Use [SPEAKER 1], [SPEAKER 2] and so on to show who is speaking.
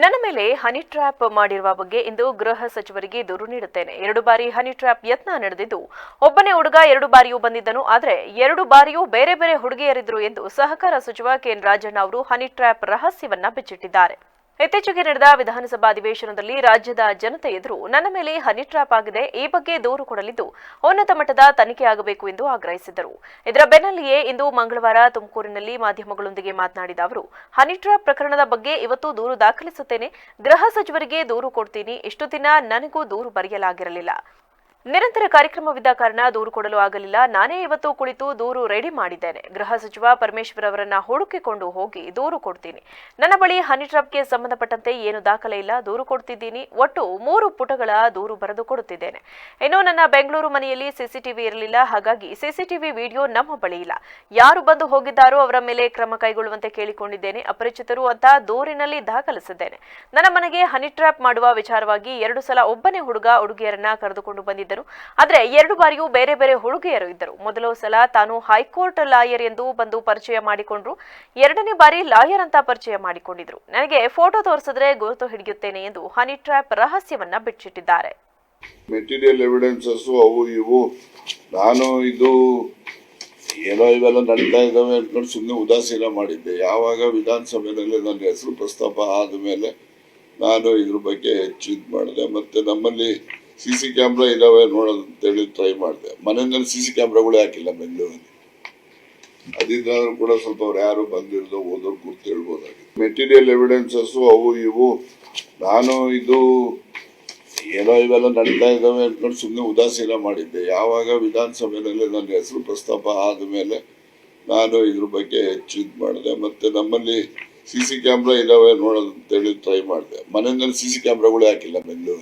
[SPEAKER 1] ನನ್ನ ಮೇಲೆ honey trap ಮಾಡಿರುವ ಬಗ್ಗೆ ಇಂದು ಗೃಹ ಸಚಿವರಿಗೆ ದೂರು ನೀಡುತ್ತೇನೆ. ಎರಡು ಬಾರಿ ಹನಿ ಟ್ರ್ಯಾಪ್ ಯತ್ನ ನಡೆದಿದ್ದು, ಒಬ್ಬನೇ ಹುಡುಗ ಎರಡು ಬಾರಿಯೂ ಬಂದಿದ್ದನು, ಆದರೆ ಎರಡು ಬಾರಿಯೂ ಬೇರೆ ಬೇರೆ ಹುಡುಗಿಯರಿದ್ರು ಎಂದು ಸಹಕಾರ ಸಚಿವ ಕೆಎನ್ ರಾಜಣ್ಣ ಅವರು ಹನಿ ಟ್ರ್ಯಾಪ್ ರಹಸ್ಯವನ್ನ ಬಿಚ್ಚಿಟ್ಟಿದ್ದಾರೆ. ಇತ್ತೀಚೆಗೆ ನಡೆದ ವಿಧಾನಸಭಾ ಅಧಿವೇಶನದಲ್ಲಿ ರಾಜ್ಯದ ಜನತೆ ಎದುರು ನನ್ನ ಮೇಲೆ ಹನಿ ಟ್ರಾಪ್ ಆಗಿದೆ, ಈ ಬಗ್ಗೆ ದೂರು ಕೊಡಲಿದ್ದು ಉನ್ನತ ಮಟ್ಟದ ತನಿಖೆ ಆಗಬೇಕು ಎಂದು ಆಗ್ರಹಿಸಿದರು ಇದರ ಬೆನ್ನಲ್ಲಿಯೇ ಇಂದು ಮಂಗಳವಾರ ತುಮಕೂರಿನಲ್ಲಿ ಮಾಧ್ಯಮಗಳೊಂದಿಗೆ ಮಾತನಾಡಿದ ಅವರು, ಹನಿ ಟ್ರಾಪ್ ಪ್ರಕರಣದ ಬಗ್ಗೆ ಇವತ್ತು ದೂರು ದಾಖಲಿಸುತ್ತೇನೆ, ಗೃಹ ಸಚಿವರಿಗೆ ದೂರು ಕೊಡ್ತೀನಿ ಇಷ್ಟು ದಿನ ನನಗೂ ದೂರು ಬರೆಯಲಾಗಿರಲಿಲ್ಲ. ನಿರಂತರ ಕಾರ್ಯಕ್ರಮವಿದ್ದ ಕಾರಣ ದೂರು ಕೊಡಲು ಆಗಲಿಲ್ಲ. ನಾನೇ ಇವತ್ತು ಕುಳಿತು ದೂರು ರೆಡಿ ಮಾಡಿದ್ದೇನೆ. ಗೃಹ ಸಚಿವ ಪರಮೇಶ್ವರ್ ಅವರನ್ನ ಹುಡುಕಿಕೊಂಡು ಹೋಗಿ ದೂರು ಕೊಡ್ತೀನಿ. ನನ್ನ ಬಳಿ ಹನಿ ಟ್ರಾಪ್ಗೆ ಸಂಬಂಧಪಟ್ಟಂತೆ ಏನು ದಾಖಲೆ ಇಲ್ಲ. ದೂರು ಕೊಡ್ತಿದ್ದೀನಿ. ಒಟ್ಟು ಮೂರು ಪುಟಗಳ ದೂರು ಬರೆದು ಕೊಡುತ್ತಿದ್ದೇನೆ. ಇನ್ನು ನನ್ನ ಬೆಂಗಳೂರು ಮನೆಯಲ್ಲಿ ಸಿಸಿಟಿವಿ ಇರಲಿಲ್ಲ. ಹಾಗಾಗಿ ಸಿಸಿಟಿವಿ ವಿಡಿಯೋ ನಮ್ಮ ಬಳಿ ಇಲ್ಲ. ಯಾರು ಬಂದು ಹೋಗಿದ್ದಾರೋ ಅವರ ಮೇಲೆ ಕ್ರಮ ಕೈಗೊಳ್ಳುವಂತೆ ಕೇಳಿಕೊಂಡಿದ್ದೇನೆ. ಅಪರಿಚಿತರು ಅಂತ ದೂರಿನಲ್ಲಿ ದಾಖಲಿಸಿದ್ದೇನೆ. ನನ್ನ ಮನೆಗೆ ಹನಿ ಟ್ರಾಪ್ ಮಾಡುವ ವಿಚಾರವಾಗಿ ಎರಡು ಸಲ ಒಬ್ಬನೇ ಹುಡುಗ, ಹುಡುಗಿಯರನ್ನ ಕರೆದುಕೊಂಡು ಬಂದಿದ್ದರು ಆದರೆ ಎರಡು ಬಾರಿಯೂ ಬೇರೆ ಬೇರೆ ಹುಡುಗಿಯರು ಇದ್ದರು. ಮೊದಲ ಸಲ ತಾನು ಹೈಕೋರ್ಟ್ ಲಾಯರ್ ಎಂದು ಬಂದು ಪರಿಚಯ ಮಾಡಿಕೊಂಡ್ರು. ಎರಡನೇ ಬಾರಿ ಲಾಯರ್ ಅಂತ ಪರಿಚಯ ಮಾಡಿಕೊಂಡಿದ್ರು. ನನಗೆ ಫೋಟೋ ತೋರಿಸಿದ್ರೆ ಗುರುತು ಹಿಡಿಯುತ್ತೇನೆ ಎಂದು ಹನಿ ಟ್ರ್ಯಾಪ್ ರಹಸ್ಯವನ್ನ ಬಿಚ್ಚಿಟ್ಟಿದ್ದಾರೆ.
[SPEAKER 2] ಮೆಟೀರಿಯಲ್ ಎವಿಡೆನ್ಸಸ್ ಅವು ಇವು. ನಾನು ಇದು ಏನೋ ಇವೆಲ್ಲ ನಡೀತಾ ಇದ್ದಾವೆ ಅಂದ್ಕೊಂಡು ಸುಮ್ಮನೆ ಉದಾಸೀನ ಮಾಡಿದ್ದೆ. ಯಾವಾಗ ವಿಧಾನಸಭೆಯಲ್ಲಿ ನನ್ನ ಹೆಸರು ಪ್ರಸ್ತಾಪ ಆದ ಮೇಲೆ ನಾನು ಇದ್ರ ಬಗ್ಗೆ ಹೆಚ್ಚು ಇದು ಮಾಡಿದೆ. ಮತ್ತೆ ನಮ್ಮಲ್ಲಿ ಸಿ ಸಿ ಕ್ಯಾಮ್ರಾ ಇದಾವೆ ನೋಡೋದು ಅಂತೇಳಿ ಟ್ರೈ ಮಾಡಿದೆ. ಮನೆಯಲ್ಲಿ ಸಿ ಸಿ ಕ್ಯಾಮ್ರಾಗಳು ಹಾಕಿಲ್ಲ ಬೆಂಗಳೂರಲ್ಲಿ. ಅದಿದ್ದಾದ್ರೂ ಕೂಡ ಸ್ವಲ್ಪ ಅವ್ರು ಯಾರು ಬಂದಿರೋದು ಓದೋರು ಗುರ್ತು ಹೇಳ್ಬೋದಾಗಿತ್ತು. ಮೆಟೀರಿಯಲ್ ಎವಿಡೆನ್ಸಸ್ ಅವು ಇವು. ನಾನು ಇದು ಏನೋ ಇವೆಲ್ಲ ನಡೀತಾ ಇದ್ದಾವೆ ಅಂದ್ಕೊಂಡು ಸುಮ್ಮನೆ ಉದಾಸೀನ ಮಾಡಿದ್ದೆ. ಯಾವಾಗ ವಿಧಾನಸಭೆಯಲ್ಲಿ ನನ್ನ ಹೆಸರು ಪ್ರಸ್ತಾಪ ಆದ ಮೇಲೆ ನಾನು ಇದ್ರ ಬಗ್ಗೆ ಹೆಚ್ಚು ಇದು ಮಾಡಿದೆ. ಮತ್ತು ನಮ್ಮಲ್ಲಿ ಸಿ ಸಿ ಕ್ಯಾಮ್ರಾ ಇದಾವೆ ನೋಡೋದು ಅಂತೇಳಿ ಟ್ರೈ ಮಾಡಿದೆ. ಮನೆಯಲ್ಲಿ ಸಿ ಸಿ ಕ್ಯಾಮ್ರಾಗಳು ಹಾಕಿಲ್ಲ ಬೆಂಗಳೂರಲ್ಲಿ.